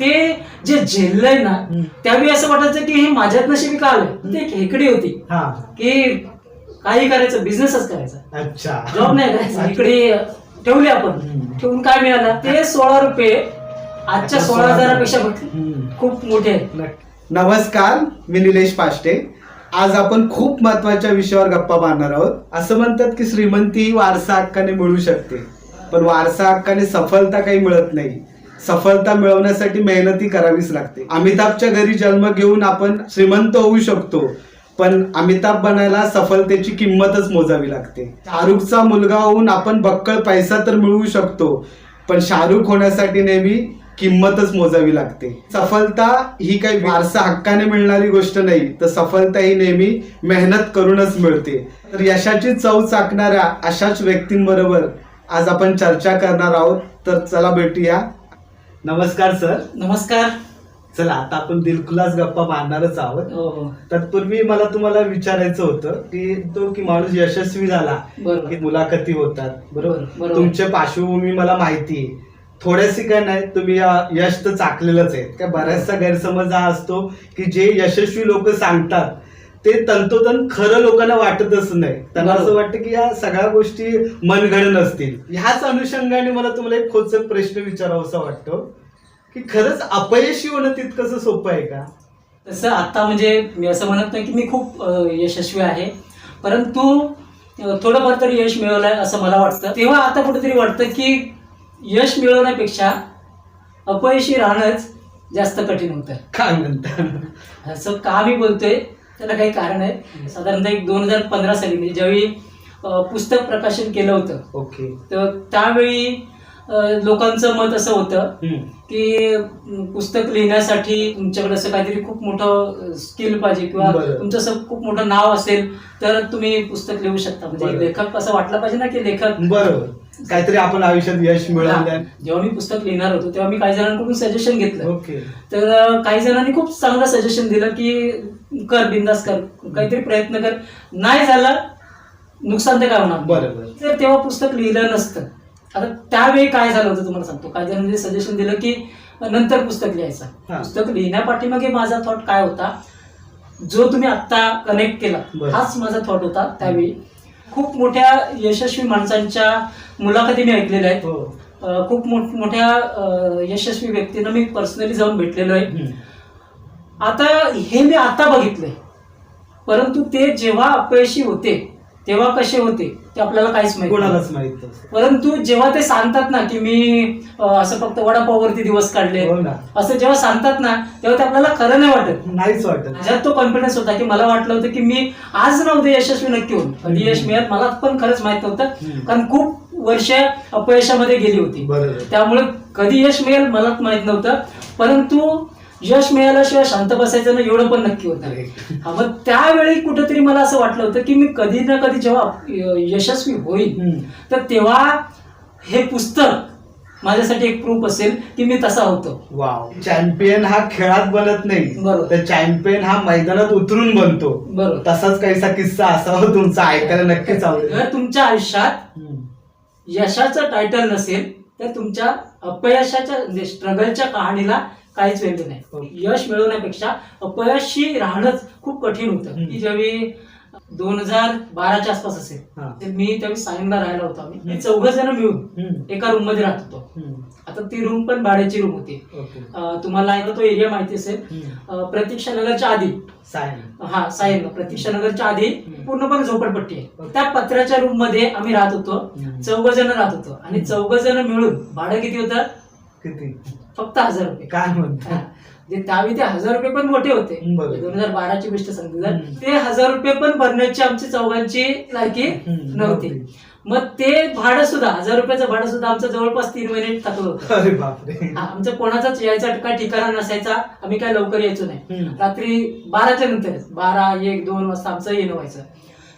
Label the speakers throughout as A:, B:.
A: ते जे झेललंय ना. त्यावेळी असं वाटायचं की हे माझ्यात नशिबी का आलं ते हेकडी होती.
B: हा.
A: की काही करायचं बिझनेसच करायचा.
B: अच्छा.
A: जॉब नाही करायचा. इकडे ठेवले आपण. ठेवून काय मिळालं? ते सोळा रुपये आजच्या सोळा हजारापेक्षा. खूप मोठे आहेत.
C: नमस्कार मी निलेश पाष्टे. आज आपण खूप महत्त्वाच्या विषयावर गप्पा मारणार आहोत. असं म्हणतात की श्रीमंती वारसा हक्काने मिळू शकते. पण वारसा हक्काने सफलता काही मिळत नाही. सफलता मिळवण्यासाठी मेहनती करावीच लागते. अमिताभच्या घरी जन्म घेऊन आपण श्रीमंत होऊ शकतो पण अमिताभ बनायला सफलतेची किंमतच मोजावी लागते. शाहरुखचा मुलगा होऊन आपण बक्कळ पैसा तर मिळवू शकतो पण शाहरुख होण्यासाठी नेहमी किंमतच मोजावी लागते. सफलता ही काही वारसा हक्काने मिळणारी गोष्ट नाही तर सफलता ही नेहमी मेहनत करूनच मिळते. तर यशाची चव चाकणाऱ्या अशाच व्यक्तींबरोबर आज आपण चर्चा करणार आहोत. तर चला भेटूया.
B: नमस्कार सर.
A: नमस्कार.
B: चला आता आपण दिलखुलास गप्पा मारणारच आहोत.
A: हो हो.
B: तत्पूर्वी मला तुम्हाला विचारायचं होतं की तो की माणूस यशस्वी झाला
A: बरोबर.
B: की मुलाखती होतात बरोबर?
A: बरोबर.
B: तुमच्या पार्श्वभूमी मला माहिती आहे. थोड्याशी काय नाही तुम्ही अं, यश तर चाकलेलंच आहे. काय बऱ्याचसा गैरसमज हा असतो की जे यशस्वी लोक सांगतात ते तंतोतंत खरं लोकांना वाटतच नाही. त्यांना असं. वाटतं की या सगळ्या गोष्टी मनगड नसतील. ह्याच अनुषंगाने मला तुम्हाला एक खोचक प्रश्न विचारावासा वाटतो की खरंच अपयशी होणं तितकंसं सोपं आहे का?
A: तसं आता म्हणजे मी असं म्हणत नाही की मी खूप यशस्वी आहे परंतु थोडंफार तरी यश मिळवलंय असं मला वाटतं. तेव्हा आता कुठेतरी वाटतं की यश मिळवण्यापेक्षा अपयशी राहणंच जास्त कठीण होतं
B: काय म्हणता?
A: असं का मी बोलतोय? त्याला काही कारण आहे साधारणतः एक दोन हजार पंधरा साली म्हणजे ज्यावेळी पुस्तक प्रकाशन केलं होतं
B: ओके
A: तर त्यावेळी लोकांचं मत असं होतं. की पुस्तक लिहिण्यासाठी तुमच्याकडे असं काहीतरी खूप मोठं स्किल पाहिजे किंवा. तुमचं असं खूप मोठं नाव असेल तर तुम्ही पुस्तक लिहू शकता म्हणजे. लेखक असं वाटलं पाहिजे ना की लेखक
B: बरोबर काहीतरी आपण आयुष्यात यश. मिळवलं.
A: जेव्हा मी पुस्तक लिहिणार होतो तेव्हा मी काही जणांकडून सजेशन घेतलं.
B: ओके.
A: तर काही जणांनी खूप चांगलं सजेशन दिलं की कर बिंदास कर काहीतरी प्रयत्न कर. नाही झालं नुकसान तर काय होणार.
B: बरोबर
A: तर तेव्हा पुस्तक लिहिलं नसतं. आता त्यावेळी काय झालं होतं तुम्हाला सांगतो. काही जणांनी सजेशन दिलं की नंतर पुस्तक लिहायचं. पुस्तक लिहिण्यापाठीमागे माझा थॉट काय होता? जो तुम्ही आत्ता कनेक्ट केला. हाच माझा थॉट होता त्यावेळी. खूप मोठ्या यशस्वी माणसांच्या मुलाखती मी ऐकलेल्या आहेत.
B: हो.
A: खूप मोठ मोठ्या यशस्वी व्यक्तींना मी पर्सनली जाऊन भेटलेलो आहे. आता हे मी आता बघितलंय. परंतु ते जेव्हा अपयशी होते तेव्हा कसे होते ते आपल्याला काहीच माहिती.
B: कोणालाच माहीत नसतं.
A: परंतु जेव्हा ते सांगतात ना की मी अं, असं फक्त वडापाववरती दिवस काढले
B: हो ना.
A: असं जेव्हा सांगतात ना तेव्हा ते आपल्याला खरं नाही वाटत.
B: नाहीच वाटत.
A: माझ्यात तो कॉन्फिडन्स होता की मला वाटलं होतं की मी आज ना उद्या यशस्वी नक्की होईल कधी यश मिळत मला पण खरंच माहीत
B: हम्म.
A: नव्हतं कारण खूप वर्ष अपयशामध्ये गेली होती.
B: बरोबर.
A: त्यामुळे कधी यश मिळेल मलाच माहीत नव्हतं. परंतु यश मिळाल्याशिवाय शांत बसायचं ना एवढं पण नक्की होतं. हा, मग त्यावेळी कुठेतरी मला असं वाटलं होतं की मी कधी ना कधी जेव्हा यशस्वी होईल. तर तेव्हा हे पुस्तक माझ्यासाठी एक प्रूफ असेल की मी तसा होतो
B: वाव चॅम्पियन हा खेळात बनत नाही
A: बरोबर.
B: तर चॅम्पियन हा मैदानात उतरून बनतो
A: बरोबर
B: तसाच काहीसा किस्सा असावा तुमचा ऐकायला नक्कीच आवडेल
A: तुमच्या आयुष्यात. यशाचं टायटल नसेल तर तुमच्या अपयशाच्या म्हणजे स्ट्रगलच्या कहाणीला काहीच व्हॅल्यू
B: हो.
A: नाही यश मिळवण्यापेक्षा अपयशी राहणंच खूप कठीण होतं. की ज्यावेळी दोन हजार बाराच्या आसपास असेल
B: हा.
A: तर मी त्यावेळी सायनला राहायला होतो
B: हम्म.
A: चौघ जण मिळून. एका रूममध्ये राहत होतो. आता ती रूम पण भाड्याची रूम होती तुम्हाला तो एरिया माहिती असेल प्रतीक्षा नगरच्या आधी
B: सायन
A: हा सायन प्रतीक्षा नगरच्या आधी. पूर्णपणे झोपडपट्टी आहे. त्या पत्र्याच्या रूममध्ये आम्ही राहत होतो. चौघ जण राहत होतो आणि. चौघ जण मिळून भाडं किती होतं
B: किती
A: फक्त हजार रुपये.
B: काय
A: हा.
B: म्हणता
A: म्हणजे त्यावेळी ते हजार रुपये पण मोठे होते.
B: बरोबर.
A: दोन हजार बाराची गोष्ट सांगते जर.
B: हम्म.
A: ते हजार रुपये पण भरण्याची आमची चौघांची लायकी
B: हम्म.
A: नव्हती. मग ते भाडं सुद्धा हजार रुपयाचं भाडं सुद्धा आमचं जवळपास तीन महिने टाकलं होतं.
B: अरे बापरे.
A: हा, आमचं कोणाचाच यायचा काय ठिकाणा नसायचा. आम्ही काय लवकर यायचो नाही.
B: हम्म.
A: रात्री बाराच्या नंतरच बारा एक दोन वाजता आमचं येणं व्हायचं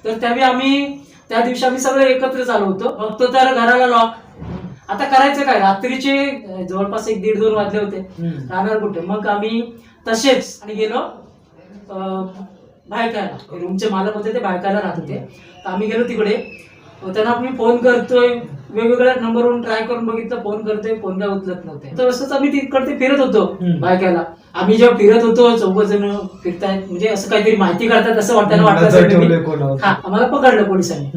A: तर त्यावेळी आम्ही त्या दिवशी आम्ही सगळे एकत्र आलो होतो. बघतो तर घराला लॉक आता करायचं काय? रात्रीचे जवळपास एक दीड दोन वाजले होते. राहणार कुठे? मग आम्ही तसेच आणि गेलो अं, भायकायला रूमचे मालक होते ते भायकायला राहत होते. तर आम्ही गेलो तिकडे. त्यांना मी फोन करतोय. वेगवेगळ्या नंबरवरून ट्राय करून बघितलं फोन करतोय. फोन काय उचलत नव्हते. तर असंच आम्ही तिकडे फिरत होतो. बायकाला. आम्ही जेव्हा फिरत होतो चौघ जण फिरतायत. म्हणजे असं काहीतरी माहिती काढतात असं वाटायला. हा आम्हाला पकडलं पोलिसांनी.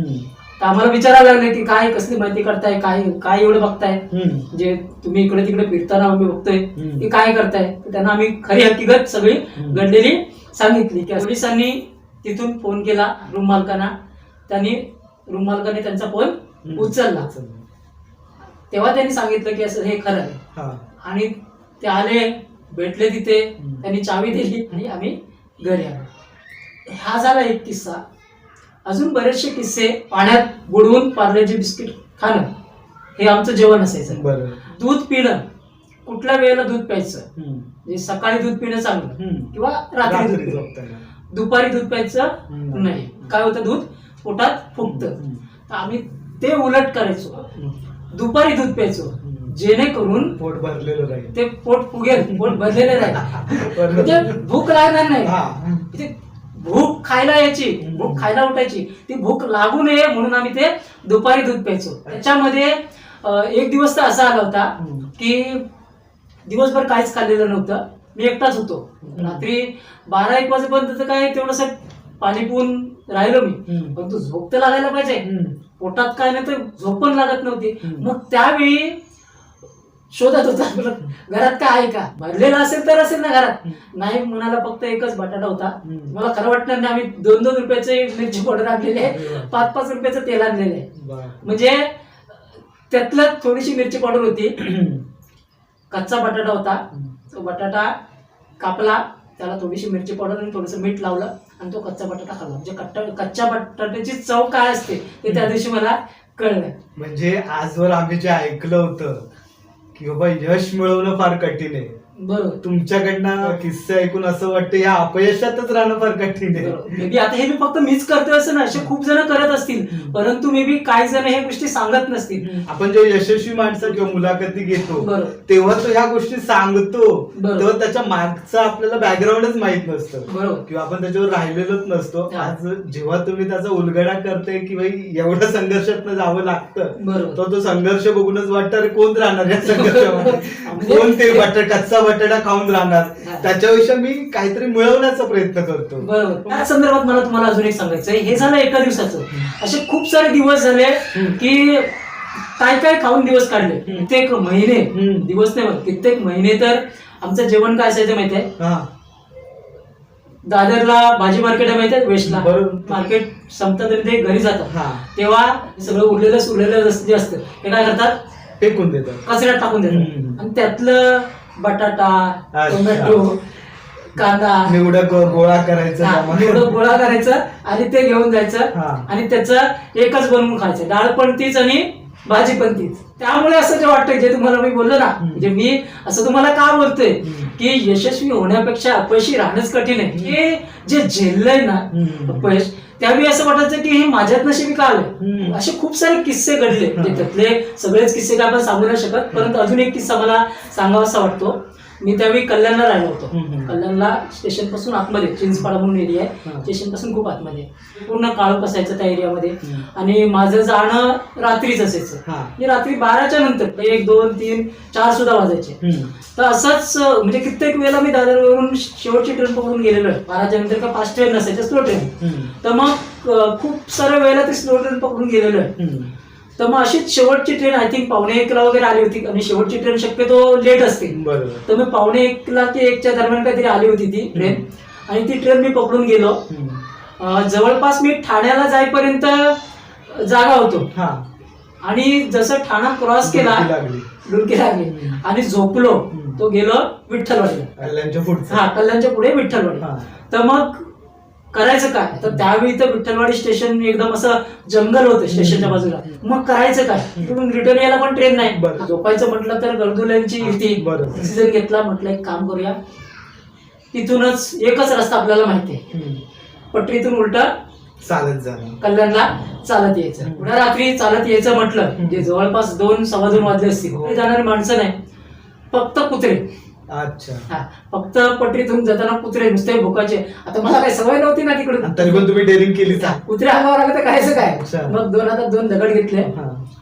A: तर आम्हाला विचारायला लागले की काय कसली माहिती करताय काय काय एवढं बघताय
B: हम्म.
A: म्हणजे तुम्ही इकडे तिकडे फिरताना आम्ही बघतोय
B: हम्म.
A: की काय करताय तर त्यांना आम्ही खरी हकीकत सगळी
B: हम्म.
A: घडलेली सांगितली की पोलिसांनी तिथून फोन केला रूम मालकांना त्यांनी रूम मालकाने त्यांचा फोन
B: हम्म.
A: उचलला तेव्हा त्यांनी सांगितलं की असं हे खरं आहे
B: हा.
A: आणि ते आले भेटले तिथे
B: हम्म.
A: त्यांनी चावी दिली आणि आम्ही घरी आलो हा झाला एक किस्सा अजून बरेचसे किस्से पाण्यात बुडवून पार्लेजी बिस्किट खाणं हे आमचं जेवण असायचं
B: बरं
A: दूध पिणं कुठल्या वेळेला दूध प्यायचं. म्हणजे सकाळी दूध पिणं चांगलं
B: हम्म.
A: किंवा रात्री दूध
B: रात्री
A: पिणं.
B: झोपताना.
A: दुपारी दूध प्यायचं
B: हम्म.
A: नाही काय होतं दूध पोटात फुगतं
B: हम्म.
A: तर आम्ही ते उलट करायचो. दुपारी दूध प्यायचो
B: हम्म.
A: जेणेकरून
B: पोट भरलेलं राहील
A: ते पोट फुगेल पोट भरलेलं राहील म्हणजे भूक लागणार नाही
B: हा.
A: म्हणजे भूक खायला यायची भूक खायला उठायची ती भूक लागू नये म्हणून आम्ही ते दुपारी दूध प्यायचो. त्याच्यामध्ये एक दिवस तर असा आला होता. की दिवसभर काहीच खाल्लेलं नव्हतं. मी एकटाच होतो. रात्री बारा एक वाजेपर्यंत तर काय तेवढंसं पाणी पिऊन राहिलो मी. पण तू झोप तर लागायला पाहिजे. पोटात काय नाही तर झोप पण लागत नव्हती. मग त्यावेळी शोधत होता आपलं घरात काय आहे का? भरलेलं असेल तर असेल ना घरात. नाही म्हणाला फक्त एकच बटाटा होता. मला खरं वाटणार नाही आम्ही दोन दोन रुपयाचे मिरची पावडर आणलेले. आहे पाच पाच रुपयाचं तेल आणलेलं. आहे. म्हणजे त्यातलं थोडीशी मिरची पावडर होती. कच्चा बटाटा होता. तो बटाटा कापला त्याला थोडीशी मिरची पावडर आणि थोडंसं मीठ लावलं आणि तो कच्चा बटाटा खाल्ला. म्हणजे कट्टा कच्च्या बटाट्याची चव काय असते ते त्या दिवशी मला कळलं.
B: म्हणजे आजवर आम्ही जे ऐकलं होतं की बाबा यश मिळवणं फार कठीण आहे.
A: बरोबर
B: तुमच्याकडनं किस्से ऐकून असं वाटतं या अपयशातच राहणं फार कठीण आहे.
A: आता हे मी फक्त मीच करतोय असं ना असे खूप जण करत असतील. परंतु मे बी काही जण हे गोष्टी सांगत नसतील.
B: आपण जेव्हा यशस्वी माणसं किंवा मुलाखती घेतो. तेव्हा तो ह्या गोष्टी सांगतो. तेव्हा त्याच्या मागचं आपल्याला बॅकग्राऊंडच माहीत नसतं.
A: बरोबर.
B: किंवा आपण त्याच्यावर राहिलेलोच नसतो. आज जेव्हा तुम्ही त्याचा उलगडा करते की भाई एवढं संघर्षातनं जावं लागतं
A: बरोबर.
B: तो तो संघर्ष बघूनच वाटतं कोण राहणार या संघर्षामध्ये?
A: म्हणजे-
B: कोण ते बटाटा कच्चा बटाटा खाऊन राहणार. त्याच्याविषयी मी काहीतरी मिळवण्याचा प्रयत्न करतो.
A: बरोबर. त्या संदर्भात मला तुम्हाला अजून एक सांगायचं हे झालं एका दिवसाचं. असे खूप सारे दिवस झाले की काय काय खाऊन दिवस काढले. कित्येक महिने. दिवस नाही बघ, कित्येक महिने तर आमचं जेवण काय असायचं माहितीये
B: हा.
A: दादरला भाजी मार्केट आहे माहितीये वेस्टला
B: बरोबर.
A: मार्केट संपतं तरी ते घरी जातात तेव्हा सगळं उरलेलं सुरलेलं जे असतं ते काय करतात?
B: फेकून देतात.
A: कचऱ्यात टाकून. देतात. आणि त्यातलं बटाटा. टोमॅटो कांदा
B: निवडा गोळा करायचा.
A: एवढं गोळा करायचं आणि ते घेऊन जायचं. आणि त्याचं एकच बनवून खायचं डाळ पण तीच आणि भाजी पण तीच त्यामुळे असं जे वाटतं जे तुम्हाला मी बोललो ना म्हणजे मी असं तुम्हाला का बोलतोय. की यशस्वी होण्यापेक्षा अपयशी राहणंच कठीण आहे हे जे झेललंय ना. अपयश त्यावेळी असं वाटायचं की हे माझ्यात नशिबी का. आलं असे खूप सारे किस्से घडले म्हणजे. त्यातले सगळेच किस्से काय आपण सांगू नाही शकत परंतु अजून एक किस्सा मला सांगावासा वाटतो मी त्यावेळी कल्याणला राहिलो होतो. कल्याणला स्टेशनपासून आतमध्ये चिंचपाडा म्हणून एरिया आहे. स्टेशनपासून खूप आतमध्ये. पूर्ण काळोख असायचं त्या एरियामध्ये. आणि माझं जाणं रात्रीच असायचं. म्हणजे रात्री बाराच्या नंतर एक दोन तीन चार सुद्धा वाजायचे. तर असंच म्हणजे कित्येक वेळेला मी दादरवरून शेवटची ट्रेन पकडून गेलेलो आहे बाराच्या नंतर का फास्ट ट्रेन नसायच्या स्लो ट्रेन. तर मग खूप साऱ्या वेळेला ती स्लो ट्रेन पकडून गेलेलो. आहे. तर मग अशीच शेवटची ट्रेन आय थिंक पावणे एकला वगैरे आली होती. आणि शेवटची ट्रेन शक्यतो लेट असते. तर मी पावणे एकला ते एकच्या दरम्यान काहीतरी आली होती ती ट्रेन आणि ती ट्रेन मी पकडून गेलो. जवळपास मी ठाण्याला जाईपर्यंत जागा होतो.
B: हा.
A: आणि जसं ठाणा क्रॉस केला
B: डुलकी लागली.
A: आणि झोपलो. तो गेलो विठ्ठलवाडीला.
B: कल्याणच्या पुढचं.
A: हा कल्याणच्या पुढे विठ्ठलवाडी.
B: हा.
A: तर मग करायचं काय? तर त्यावेळी तर विठ्ठलवाडी स्टेशन एकदम असं जंगल होतं स्टेशनच्या बाजूला. मग करायचं काय? तिकडून रिटर्न यायला पण ट्रेन नाही.
B: बरं.
A: झोपायचं म्हटलं तर गर्दुल्यांची युती. डिसिजन घेतला म्हटलं एक काम करूया. तिथूनच एकच रस्ता आपल्याला माहिती आहे.
B: हम्म.
A: पटरीतून उलट
B: चालत जाणं.
A: कल्याणला चालत यायचं. पुढे रात्री चालत यायचं म्हटलं. म्हणजे जवळपास दोन सव्वा दोन वाजले असतील.
B: हो.
A: पुढे जाणारी माणसं नाही. फक्त कुत्रे.
B: अच्छा.
A: हा फक्त पटरीतून जाताना कुत्रे नुसते भुकाचे. आता मला काही सवय नव्हती ना तिकडे
B: तरी पण तुम्ही डेअरिंग आहे.
A: कुत्रे अंगावर आले तर कायचं काय. मग दोन हातात दोन दगड घेतले.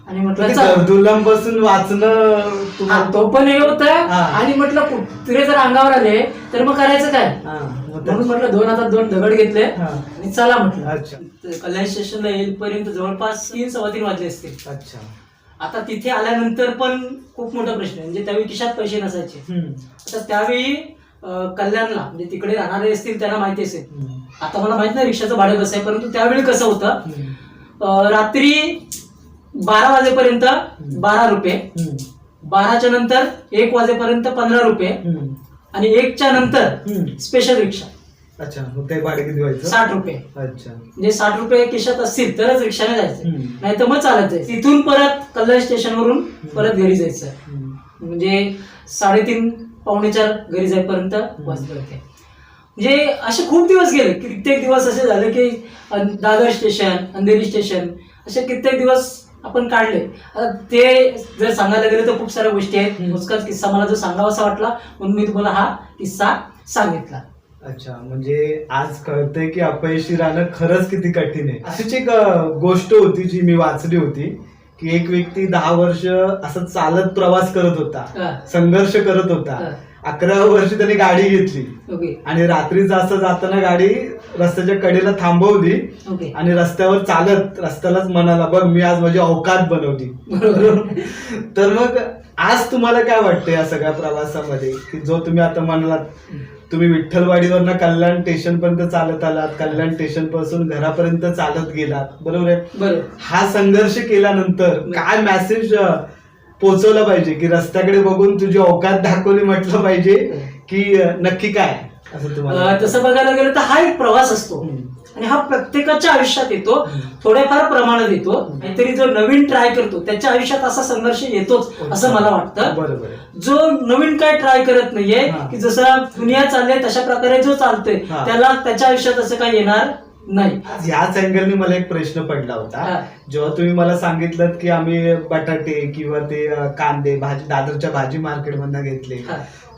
A: आणि म्हटलं
B: ते
A: चल.
B: गर्दुलांपासून वाचणं
A: हा,
B: तुम्हाला?
A: तो पण हे होत.
B: हा.
A: आणि म्हटलं कुत्रे जर अंगावर आले तर मग करायचं काय?
B: हा, मग
A: म्हणून
B: त्या-
A: म्हटलं दोन हातात दोन दगड घेतले.
B: हा.
A: आणि चला म्हटलं.
B: अच्छा.
A: तर कल्याण स्टेशनला येईपर्यंत जवळपास तीन सव्वा तीन वाजले असतील.
B: अच्छा.
A: आता तिथे आल्यानंतर पण खूप मोठा प्रश्न आहे म्हणजे त्यावेळी खिशात पैसे नसायचे. आता त्यावेळी कल्याणला म्हणजे तिकडे राहणारे असतील त्यांना माहिती असेल. आता मला माहीत नाही रिक्षाचं भाडं कसं आहे परंतु त्यावेळी कसं होतं रात्री बारा वाजेपर्यंत बारा रुपये. बाराच्या नंतर एक वाजेपर्यंत पंधरा रुपये. आणि एकच्या नंतर. स्पेशल रिक्षा
B: अच्छा मग ते भाडे किती व्हायचं?
A: साठ रुपये.
B: अच्छा.
A: म्हणजे साठ रुपये खिशात असतील तरच रिक्षाने जायचं.
B: हम्म.
A: नाही तर मग चालत जायचं. तिथून परत कल्याण स्टेशनवरून परत घरी जायचं.
B: हम्म.
A: म्हणजे साडेतीन पावणे चार घरी जाईपर्यंत वाजले होते म्हणजे असे खूप दिवस गेले. कित्येक दिवस असे झाले की अं, दादर स्टेशन अंधेरी स्टेशन असे कित्येक दिवस आपण काढले. आता ते जर सांगायला गेलं तर खूप साऱ्या गोष्टी आहेत.
B: हम्म.
A: मोजकाच किस्सा मला जो सांगावासा वाटला म्हणून मी तुम्हाला हा किस्सा सांगितला.
B: अच्छा म्हणजे आज कळतंय की अपयशी राहणं खरंच किती कठीण आहे. अशीच एक अं, गोष्ट होती जी मी वाचली होती की एक व्यक्ती दहा वर्ष असं चालत प्रवास करत होता
A: हा.
B: संघर्ष करत होता.
A: हा.
B: अकरा वर्ष त्याने गाडी घेतली.
A: ओके.
B: आणि रात्रीच असं जाताना गाडी रस्त्याच्या कडेला थांबवली
A: ओके.
B: आणि रस्त्यावर चालत रस्त्यालाच म्हणाला बघ मी आज माझी अवकात बनवली.
A: बरोबर.
B: तर मग आज तुम्हाला काय वाटतं या सगळ्या प्रवासामध्ये? की जो तुम्ही आता म्हणालात तुम्ही विठ्ठलवाडीवरनं कल्याण स्टेशन पर्यंत चालत आलात कल्याण स्टेशनपासून घरापर्यंत चालत गेलात बरोबर आहे? हा संघर्ष केल्यानंतर काय मेसेज पोहोचवला पाहिजे? की रस्त्याकडे बघून तुझी अवकात दाखवली म्हटलं पाहिजे की नक्की काय? असं तुम्हाला
A: तसं बघायला गेलं तर हा एक प्रवास असतो. आणि हा प्रत्येकाच्या आयुष्यात येतो. थोड्याफार प्रमाणात येतो काहीतरी जो नवीन ट्राय करतो त्याच्या आयुष्यात असा संघर्ष येतोच असं मला वाटतं जो नवीन काय ट्राय करत नाहीये. की जसं दुनिया चालली तशा प्रकारे जो चालतोय. त्याला त्याच्या आयुष्यात असं काही येणार नाही
B: ह्याच अँगलने मला एक प्रश्न पडला. होता जेव्हा तुम्ही मला सांगितलं की आम्ही बटाटे किंवा ते कांदे भाजी दादरच्या भाजी मार्केट मधनं घेतले.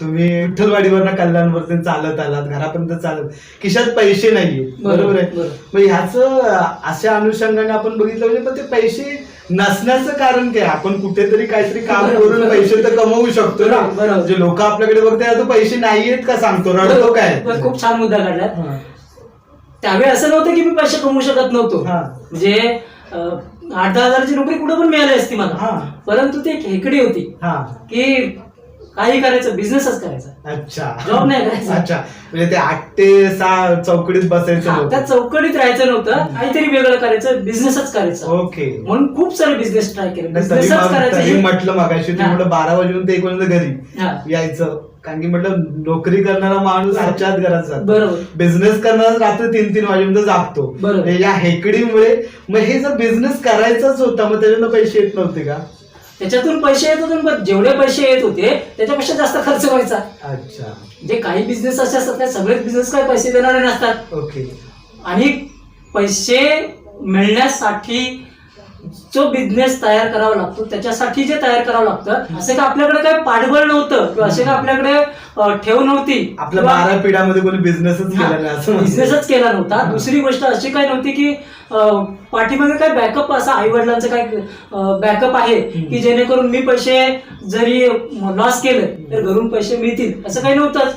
B: तुम्ही विठ्ठलवाडीवरनं कल्याणवरती चालत आलात घरापर्यंत चालत खिशात पैसे नाहीये बरोबर आहे. मग ह्याच अशा अनुषंगाने आपण बघितलं म्हणजे पण ते पैसे नसण्याचं कारण काय आपण कुठेतरी काहीतरी काम. करून पैसे तर कमवू शकतो ना. जे लोक आपल्याकडे बघते पैसे नाहीयेत का सांगतो रडतो काय
A: खूप छान मुद्दा काढला. त्यावेळी असं नव्हतं की मी पैसे कमवू शकत नव्हतो
B: हा.
A: म्हणजे अं, आठ दहा हजाराची नोकरी कुठे पण मिळाली असती मला
B: हा.
A: परंतु ती एक हेकडी होती
B: हा
A: की काही करायचं बिझनेसच करायचा
B: अच्छा
A: Job नाही करायचा.
B: अच्छा म्हणजे ते आठ ते सहा चौकडीत बसायचं
A: हा, त्या
B: नव्हतं.
A: चौकडीत राहायचं नव्हतं काहीतरी वेगळं करायचं बिझनेसच करायचा
B: ओके
A: म्हणून खूप सारे बिझनेस ट्राय केले
B: तरी
A: बिझनेसच
B: मग- तरी
A: करायचं
B: म्हटलं मगाशी
A: हा.
B: तुम्ही बारा वाजून ते एक वाजून घरी
A: हा.
B: यायचं कारण की म्हटलं नोकरी करणारा माणूस आजच्या घरात जातो.
A: बरोबर.
B: बिझनेस करणारा रात्री तीन तीन वाजेपर्यंत जागतो. या हेकडीमुळे मग हे जर बिझनेस करायचाच होता मग त्याच्यानं पैसे येत नव्हते का?
A: त्याच्यातून पैसे येत होते पण जेवढे पैसे येत होते त्याच्यापेक्षा जास्त खर्च व्हायचा.
B: अच्छा.
A: जे काही बिझनेस असे असतात त्या सगळेच बिझनेस काय पैसे देणारे नसतात.
B: ओके.
A: आणि पैसे मिळण्यासाठी जो बिझनेस तयार करावा लागतो त्याच्यासाठी जे तयार करावं लागतं असे का आपल्याकडे काही पाठबळ नव्हतं किंवा असे का आपल्याकडे ठेव नव्हती
B: आपल्या बारा पिढ्यामध्ये कोणी बिझनेसच केला नाही असं म्हणतो.
A: बिझनेसच केला नव्हता. दुसरी गोष्ट अशी काय नव्हती की पाठीमागे काय बॅकअप असा आई वडिलांचं काय बॅकअप आहे की जेणेकरून मी पैसे जरी लॉस केलं तर घरून पैसे मिळतील असं काही नव्हतंच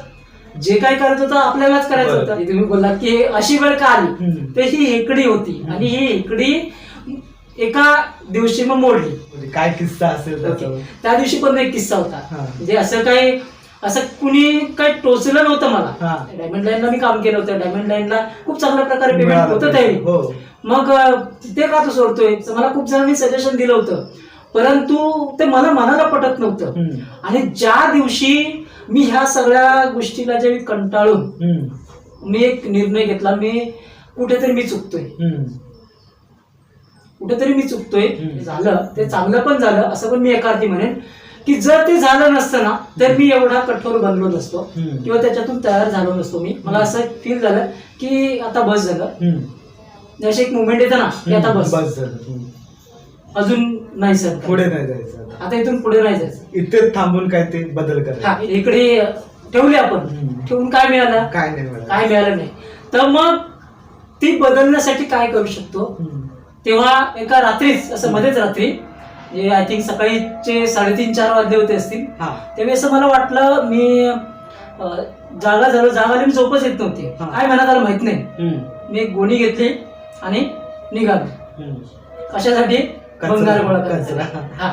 A: जे काय करायचं होतं आपल्यालाच करायचं. होतं. तुम्ही बोललात की अशी वेळ का आली. तर ही हेकडी होती. आणि ही हेकडी एका दिवशी मग मोडली
B: म्हणजे काय किस्सा असेल. त्याच्यावर?
A: त्या दिवशी पण एक किस्सा होता
B: हा.
A: म्हणजे असं काही असं कुणी काही टोचलं नव्हतं
B: हा.
A: मला डायमंड लाईनला मी काम केलं होतं डायमंड लाईनला खूप चांगल्या प्रकारे पेमेंट
B: मिळालं
A: होतं
B: पैसे.
A: त्यावेळी
B: हो
A: मग अं, ते का तू सोडतोय तर मला खूप जणांनी सजेशन दिलं होतं परंतु ते मला मनाला पटत नव्हतं
B: हम्म.
A: आणि ज्या दिवशी मी ह्या सगळ्या गोष्टीला जे कंटाळून
B: हम्म.
A: मी एक निर्णय घेतला मी कुठेतरी मी चुकतोय
B: हम्म.
A: कुठेतरी मी चुकतोय. झालं. ते चांगलं पण झालं. असं पण मी एकार्थी म्हणेन की जर ते झालं नसतं ना तर मी एवढा कठोर बनलो नसतो. किंवा त्याच्यातून तयार झालो नसतो मी. मला असं फील झालं की आता बस झालं. अशी एक मुवमेंट येतं ना की आता बस.
B: बस झालं.
A: अजून नाही सर.
B: पुढे नाही जायचं आता.
A: इथून पुढे नाही जायचं.
B: इथेच थांबून काय ते बदल करायचे.
A: इकडे ठेवली आपण. ठेवून काय मिळालं?
B: काय नाही मिळालं.
A: काय मिळालं नाही. तर मग ती बदलण्यासाठी काय करू शकतो. तेव्हा एका रात्रीच असं मध्येच रात्री जे आय थिंक सकाळीचे साडेतीन चार वाजले होते असतील
B: हा.
A: त्यावेळी असं मला वाटलं मी जागा झालो जागा आली मी झोपच येत नव्हती. काय म्हणत आलं माहीत नाही. मी गोणी घेतली आणि निघालो. कशासाठी? बंगार गोळा. करायचा.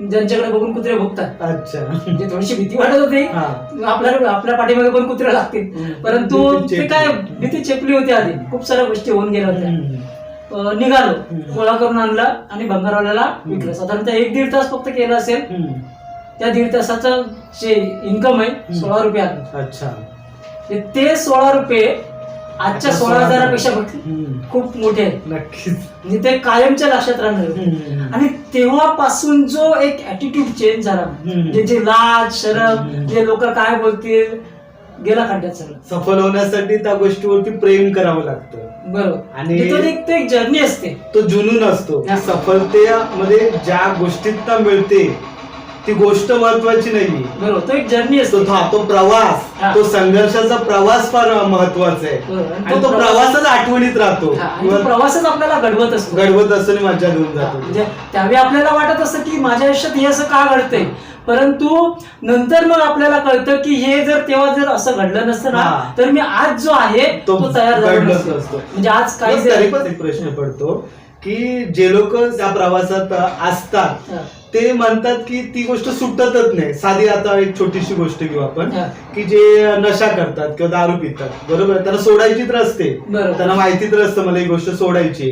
A: ज्यांच्याकडे बघून कुत्रे भुकतात
B: अच्छा.
A: म्हणजे थोडीशी भीती वाटत होती.
B: हा.
A: आपल्या आपल्या पाठीमागे पण कुत्रे लागतील. परंतु ते. काय भीती चेपली होती आधी. खूप साऱ्या गोष्टी होऊन गेल्या होत्या. निघालो. गोळा करून आणला आणि भंगारवाल्याला विकलं साधारणतः एक दीड तास फक्त केलं असेल. त्या दीड तासाचं जे इन्कम आहे सोळा रुपये आलं.
B: अच्छा.
A: ते- सोळा रुपये आजच्या सोळा हजारापेक्षा. खूप मोठे आहेत.
B: नक्कीच.
A: ते कायमच्या लक्षात राहणार. आणि तेव्हापासून जो एक ऍटिट्यूड चेंज झाला. म्हणजे जे लाज शरम. जे लोक काय बोलतील गेला खड्ड्यात
B: सफल होण्यासाठी त्या गोष्टीवरती प्रेम करावं लागतं.
A: बरोबर.
B: आणि-
A: आणि तो एक तो एक जर्नी असते.
B: तो जुनून असतो.
A: हा.
B: सफलतेमध्ये ज्या गोष्टीत मिळते ती गोष्ट महत्वाची नाही
A: बरोबर. तो एक जर्नी
B: तो
A: असतो
B: हा तो प्रवास.
A: हा.
B: तो संघर्षाचा प्रवास फार महत्त्वाचा आहे.
A: बरोबर. आणि
B: आणि
A: तो
B: तो
A: प्रवास-
B: प्रवासच आठवणीत राहतो.
A: हा, आणि तो
B: किंवा
A: प्रवासच आपल्याला घडवत असतो.
B: घडवत असताना मजा देऊन
A: हा,
B: जातो.
A: म्हणजे त्यावेळी आपल्याला वाटत असतं की माझ्या आयुष्यात हे असं का घडतंय? परंतु नंतर मग आपल्याला कळतं की हे जर तेव्हा जर असं घडलं नसतं ना. तर मी आज जो आहे
B: तो
A: तयार झाला. नसतो. म्हणजे आज काही
B: प्रश्न पडतो की जे लोक त्या प्रवासात असतात. ते म्हणतात की ती गोष्ट सुटतच नाही. साधी आता एक छोटीशी गोष्ट घेऊ आपण. की जे नशा करतात किंवा दारू पितात बरोबर? त्यांना सोडायची तर असते. त्यांना माहिती तर असतं मला ही गोष्ट सोडायची.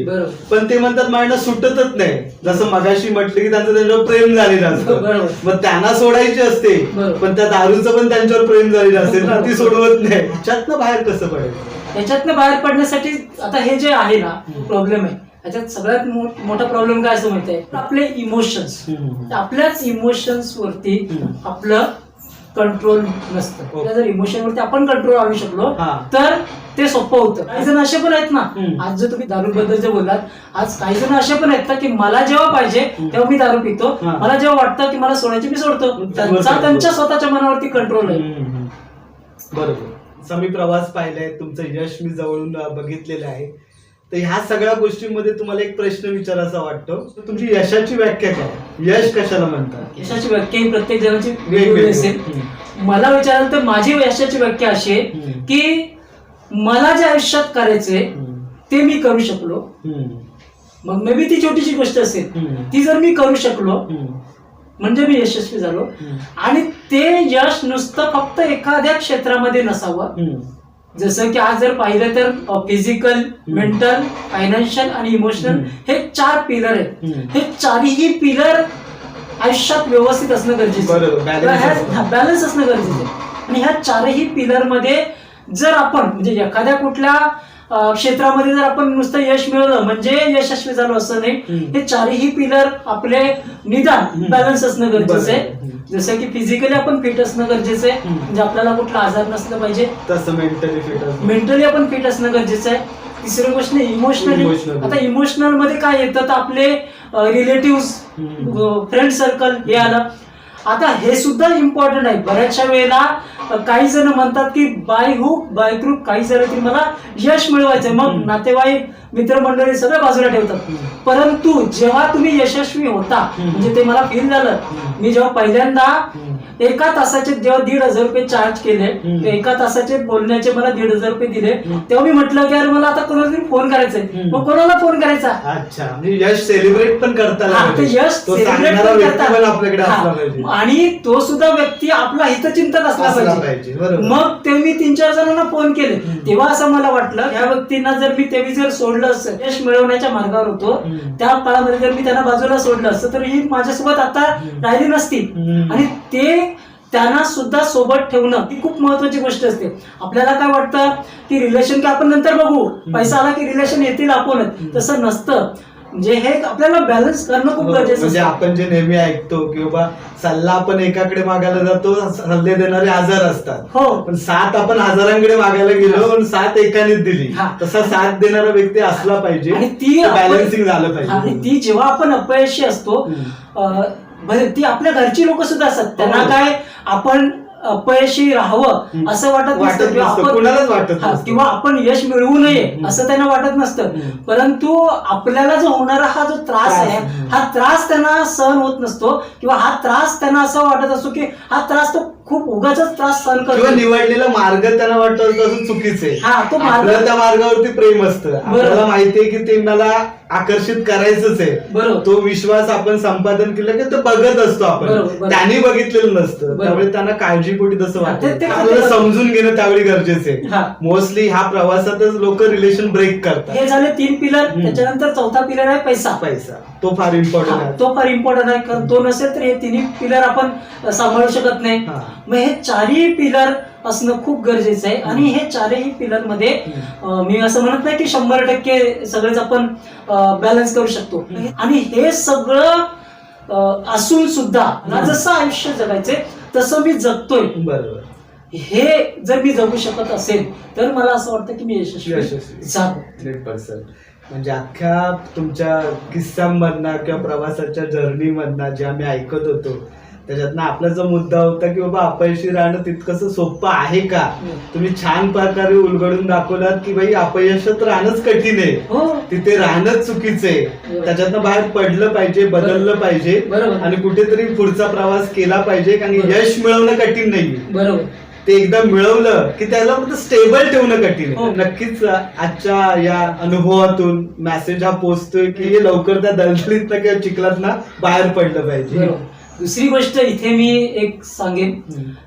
B: पण ते म्हणतात माझ्या सुटतच नाही. जसं मगाशी म्हटलं की त्यांचं त्यांच्यावर प्रेम झालेलं असतं. मग त्यांना सोडायची असते. पण त्या दारूचं पण त्यांच्यावर प्रेम झालेलं असेल ना ती सोडवत नाही. त्याच्यातनं बाहेर कसं पडायचं
A: याच्यातनं बाहेर पडण्यासाठी आता हे जे आहे ना प्रॉब्लेम आहे. याच्यात सगळ्यात मोठा प्रॉब्लेम काय असं माहिती आहे आपले इमोशन्स आपल्याच इमोशन्स वरती. आपलं कंट्रोल नसतं
B: हो.
A: जर इमोशन वरती आपण कंट्रोल आणू शकलो. तर ते सोपं होतं काही जण असे पण आहेत ना. आज जर तुम्ही दारू बद्दल जे बोललात आज काही जण असे पण आहेत ना की मला जेव्हा पाहिजे तेव्हा मी दारू पितो. मला जेव्हा वाटतं की मला सोडायची मी सोडतो त्यांचा. त्यांच्या स्वतःच्या मनावरती कंट्रोल आहे.
B: बरोबर मी प्रवास पाहिलाय तुमचं यश मी जवळून बघितलेलं आहे तर ह्या सगळ्या गोष्टींमध्ये तुम्हाला एक प्रश्न विचारायचा वाटतो तुमची यशाची व्याख्या काय यश कशाला म्हणतात
A: यशाची व्याख्या ही प्रत्येक जणांची वेगवेगळी. असेल. मला विचाराल तर माझी यशाची व्याख्या अशी आहे. की मला जे आयुष्यात करायचंय. ते मी करू शकलो. मग मे बी ती छोटीशी गोष्ट असेल. ती जर मी करू शकलो. म्हणजे मी यशस्वी झालो. आणि ते यश नुसतं फक्त एखाद्या क्षेत्रामध्ये नसावं. जसं की आज जर पाहिलं तर फिजिकल मेंटल फायनान्शियल आणि इमोशनल. हे चार पिलर आहेत. हे चारही पिलर आयुष्यात व्यवस्थित असणं गरजेचं. बॅलन्स असणं गरजेचं आहे आणि ह्या चारही पिलरमध्ये जर आपण म्हणजे एखाद्या कुठल्या क्षेत्रामध्ये जर आपण नुसतं यश मिळवलं म्हणजे यशस्वी झालो असं नाही. हे चारही पिलर आपले निदान. बॅलन्स असणं गरजेचं आहे. जसं की फिजिकली आपण फिट असणं गरजेचं आहे. म्हणजे आपल्याला कुठला आजार नसलं पाहिजे
B: तसं मेंटली फिट.
A: मेंटली आपण फिट असणं गरजेचं आहे तिसरी गोष्ट इमोशनली. आता इमोशनलमध्ये काय येतं तर आपले रिलेटिव्ह. फ्रेंड सर्कल हे आलं आता हे सुद्धा इम्पॉर्टंट आहे. बऱ्याचशा वेळेला काही जण म्हणतात की बाय हुक बाय ग्रुप काही जण की मला यश मिळवायचंय. मग. नातेवाईक मित्रमंडळी सगळं बाजूला ठेवतात. परंतु जेव्हा तुम्ही यशस्वी होता. म्हणजे ते मला फील झालं. मी जेव्हा पहिल्यांदा. एका तासाचे जेव्हा दीड हजार रुपये चार्ज केले एका तासाचे बोलण्याचे मला दीड हजार रुपये दिले. तेव्हा मी म्हटलं की अरे मला आता कोणाला फोन करायचंय. मग कोणाला फोन करायचा
B: अच्छा म्हणजे यश सेलिब्रेट पण करता.
A: यश
B: सांगणारा
A: पण आणि तो सुद्धा व्यक्ती आपला हितचिंतक असला
B: असला
A: पाहिजे. मग ते मी तीन चार जणांना फोन केले. तेव्हा असं मला वाटलं या व्यक्तींना जर मी तेवी जर सोडलं असतं यश मिळवण्याच्या मार्गावर होतो. त्या काळामध्ये जर मी त्यांना बाजूला सोडलं असतं तर ही माझ्यासोबत आता. राहिली नसती. आणि ते त्यांना सुद्धा सोबत ठेवणं ही खूप महत्वाची गोष्ट असते. आपल्याला काय वाटतं की रिलेशन की आपण नंतर बघू. पैसा आला की रिलेशन येतील आपणच. तसं नसतं. म्हणजे हे आपल्याला बॅलन्स करणं खूप गरजेचं
B: म्हणजे. आपण जे नेहमी ऐकतो की बाबा सल्ला आपण एकाकडे मागायला जातो सल्ले देणारे हजार असतात.
A: हो.
B: पण सात आपण हजारांकडे मागायला गेलो पण सात एकानेच दिली.
A: हा.
B: तसा साथ देणारा व्यक्ती असला पाहिजे
A: आणि ती
B: बॅलन्सिंग झालं
A: आणि
B: पाहिजे
A: ती जेव्हा आपण अपयशी असतो बरं ती आपल्या घरची लोक सुद्धा असतात. त्यांना
B: हो.
A: काय आपण अपयशी राहावं. असं वाटत नसतं किंवा आपण. किंवा आपण यश मिळवू नये. असं त्यांना वाटत नसतं. परंतु आपल्याला जो होणारा हा जो त्रास आहे. हा त्रास त्यांना सहन होत नसतो किंवा हा त्रास त्यांना असं वाटत असतो की हा त्रास तो खूप उगाच त्रास सहन
B: किंवा
A: करतो
B: निवडलेला मार्ग त्यांना वाटतं असं चुकीचं. आहे
A: हा, तो मार्ग-
B: आपल्याला त्या मार्गावरती प्रेम असतं. आपल्याला माहितीये की ते मला आकर्षित करायचंच आहे.
A: बरोबर.
B: तो विश्वास आपण संपादन केलं की तो बघत असतो आपण.
A: बरोबर.
B: त्यांनी बघितलेलं नसतं.
A: बरोबर.
B: त्यामुळे त्यांना काळजीपोटी तसं
A: हा, ते-
B: वाटतं.
A: ते-
B: आपल्याला समजून घेणं त्यावेळी गरजेचं
A: हा.
B: आहे मोस्टली ह्या प्रवासातच लोक रिलेशन ब्रेक करतात.
A: हे झाले तीन पिलर
B: हम्म.
A: त्याच्यानंतर चौथा पिलर आहे पैसा.
B: पैसा. तो फार इम्पॉर्टंट
A: हा,
B: आहे.
A: तो फार इम्पॉर्टंट आहे. कारण तो नसेल तर हे तिन्ही पिलर आपण अ, सांभाळू शकत नाही.
B: हा.
A: मग हे चारही पिलर असणं खूप गरजेचं आहे. आणि हे चारही पिलरमध्ये मी असं म्हणत नाही की शंभर टक्के सगळेच आपण बॅलन्स करू शकतो. आणि हे सगळं असून सुद्धा. जसं आयुष्य जगायचंय तसं मी जगतोय.
B: बरोबर.
A: हे जर मी जगू शकत असेल तर मला असं वाटतं की मी यशस्वी
B: म्हणजे अख्ख्या तुमच्या किस्सांमधनं किंवा प्रवासाच्या जर्नीमधनं जे आम्ही ऐकत होतो त्याच्यातनं आपला जो मुद्दा होता की बाबा अपयशी राहणं तितकंसं सोपं आहे का तुम्ही छान प्रकारे उलगडून दाखवलात की भाई अपयशात राहणंच कठीण आहे
A: हो
B: तिथे राहणंच चुकीचं आहे
A: बरोबर.
B: त्याच्यातनं बाहेर पडलं पाहिजे बदललं पाहिजे. आणि कुठेतरी पुढचा प्रवास केला पाहिजे कारण
A: बरोबर.
B: यश मिळवणं कठीण नाही
A: बरोबर
B: ते एकदा मिळवलं की त्याला फक्त स्टेबल ठेवणं कठीण
A: हो.
B: नक्कीच आजच्या या अनुभवातून मेसेज हा पोहोचतोय की हे लवकर त्या दलदलीत किंवा चिखलात ना बाहेर पडलं पाहिजे.
A: दुसरी गोष्ट इथे मी एक सांगेन.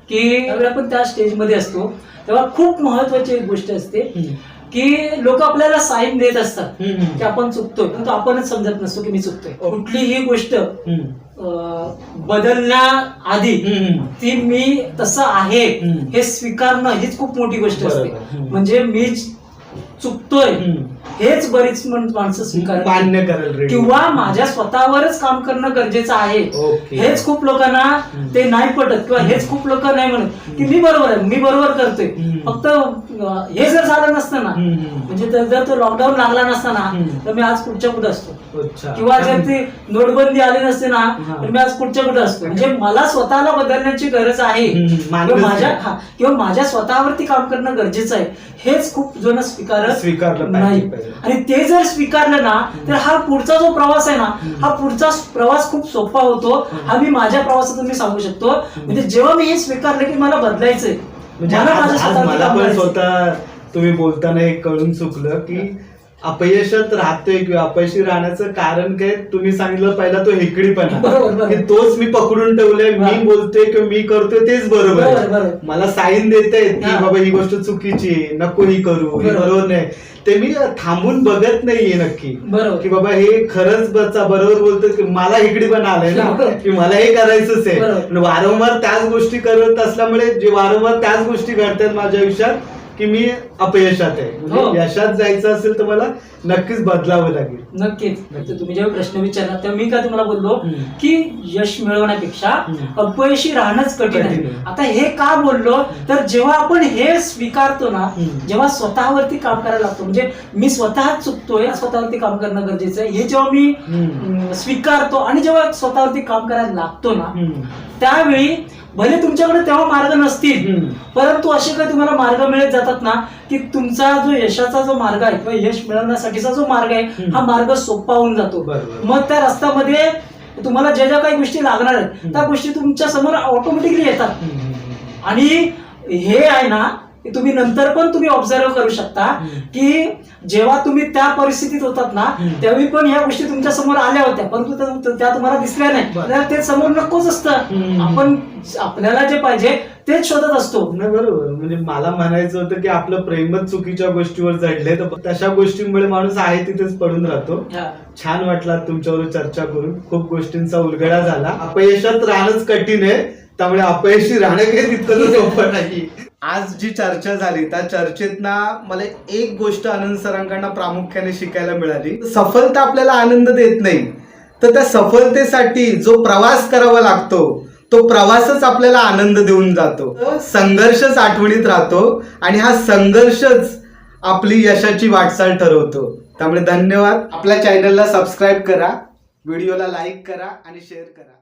A: की आपण त्या स्टेजमध्ये असतो तेव्हा खूप महत्वाची एक गोष्ट असते. की लोक आपल्याला साईन देत असतात. की आपण चुकतोय परंतु आपणच समजत नसतो की मी चुकतोय
B: हो.
A: कुठलीही गोष्ट बदलण्याआधी. ती मी तसं आहे. हे स्वीकारणं हीच खूप मोठी गोष्ट असते. म्हणजे मी चुकतोय. हेच बरीच माणसं स्वीकार
B: मान्य करेल.
A: किंवा माझ्या स्वतःवरच काम करणं गरजेचं आहे. हेच खूप लोकांना. ते नाही पटत किंवा हेच खूप लोक नाही म्हणत की मी बरोबर आहे मी बरोबर करतोय. फक्त हे जर झालं नसतं ना. म्हणजे जर तो लॉकडाऊन लागला नसता ना. तर मी आज कुठच्या कुठं असतो. किंवा जर ती नोटबंदी आली नसते ना. तर मी आज कुठच्या कुठं असतो म्हणजे मला स्वतःला बदलण्याची गरज आहे किंवा माझ्या किंवा माझ्या स्वतःवरती काम करणं गरजेचं आहे हेच खूप जण स्वीकारत
B: स्वीकारलं
A: नाही. आणि ते जर स्वीकारलं ना तर हा पुढचा जो प्रवास आहे ना. हा पुढचा प्रवास खूप सोपा होतो. हा मी माझ्या प्रवासातून मी सांगू शकतो. म्हणजे जेव्हा मी हे स्वीकारलं की मला बदलायचंय.
B: म्हणजे
A: मला
B: पण. स्वतः तुम्ही बोलताना हे कळून चुकलं की अपयशात राहतोय किंवा अपयशी राहण्याचं कारण काय तुम्ही सांगितलं पहिला तो हेकडीपणा. की तोच मी पकडून ठेवलंय. मी बोलतोय किंवा मी करतोय तेच बरोबर आहे. मला साईन देते की
A: हा.
B: बाबा ही गोष्ट चुकीची नको ही करू ही
A: बरोबर.
B: नाही ते मी थांबून बघत नाहीये नक्की की बाबा हे खरंच बरोबर बोलतो की मला इकडे पण आलंय ना. की मला हे करायचंच आहे वारंवार त्याच गोष्टी करत असल्यामुळे जे वारंवार त्याच गोष्टी घडतात माझ्या आयुष्यात की मी अपयशात आहे
A: हो.
B: म्हणजे यशात जायचं असेल तर मला नक्कीच बदलावं लागेल
A: नक्कीच तर तुम्ही जेव्हा प्रश्न विचारला तेव्हा मी काय तुम्हाला बोललो
B: हम्म.
A: की यश मिळवण्यापेक्षा
B: हम्म.
A: अपयशी राहणंच कठीण आहे. आता हे का बोललो तर जेव्हा आपण हे स्वीकारतो ना
B: हम्म.
A: जेव्हा स्वतःवरती काम करायला लागतो म्हणजे मी स्वतः चुकतोय स्वतःवरती काम करणं गरजेचं आहे हे जेव्हा मी
B: हम्म.
A: अं, स्वीकारतो आणि जेव्हा स्वतःवरती काम करायला लागतो ना
B: हम्म.
A: त्यावेळी भले तुमच्याकडे तेव्हा मार्ग नसतील. परंतु असे काही तुम्हाला मार्ग मिळत जातात ना की तुमचा जो यशाचा जो मार्ग आहे किंवा यश मिळवण्यासाठीचा जो मार्ग आहे. हा मार्ग सोपा होऊन जातो. मग त्या रस्त्यामध्ये तुम्हाला ज्या ज्या काही गोष्टी लागणार आहेत. त्या गोष्टी तुमच्यासमोर ऑटोमॅटिकली येतात. आणि हे आहे ना ते तुम्ही नंतर पण तुम्ही ऑब्झर्व करू शकता. की जेव्हा तुम्ही त्या परिस्थितीत होतात ना. त्यावेळी पण ह्या गोष्टी तुमच्यासमोर आल्या होत्या परंतु त्या- तुम्हाला दिसल्या नाही. ते समोर नकोच असतं. आपण आपल्याला जे पाहिजे तेच शोधत असतो.
B: नाही बरोबर. म्हणजे मला म्हणायचं होतं की आपलं प्रेमच चुकीच्या गोष्टीवर जडले तर तशा गोष्टींमुळे माणूस आहे तिथेच पडून राहतो. छान वाटला तुमच्यावर चर्चा करून. खूप गोष्टींचा उलगडा झाला. अपयशात राहणंच कठीण आहे. त्यामुळे अपयशी राहणं काही तितकं सोपं नाही. आज जी चर्चा झाली त्या चर्चेतना मला एक गोष्ट आनंद सरांकडनं प्रामुख्याने शिकायला मिळाली. सफलता आपल्याला आनंद देत नाही तर त्या सफलतेसाठी जो प्रवास करावा लागतो तो प्रवासच आपल्याला आनंद देऊन जातो. संघर्षच आठवणीत राहतो आणि हा संघर्षच आपली यशाची वाटचाल ठरवतो. त्यामुळे धन्यवाद. आपल्या चॅनलला सबस्क्राईब करा व्हिडिओला लाईक करा आणि शेअर करा.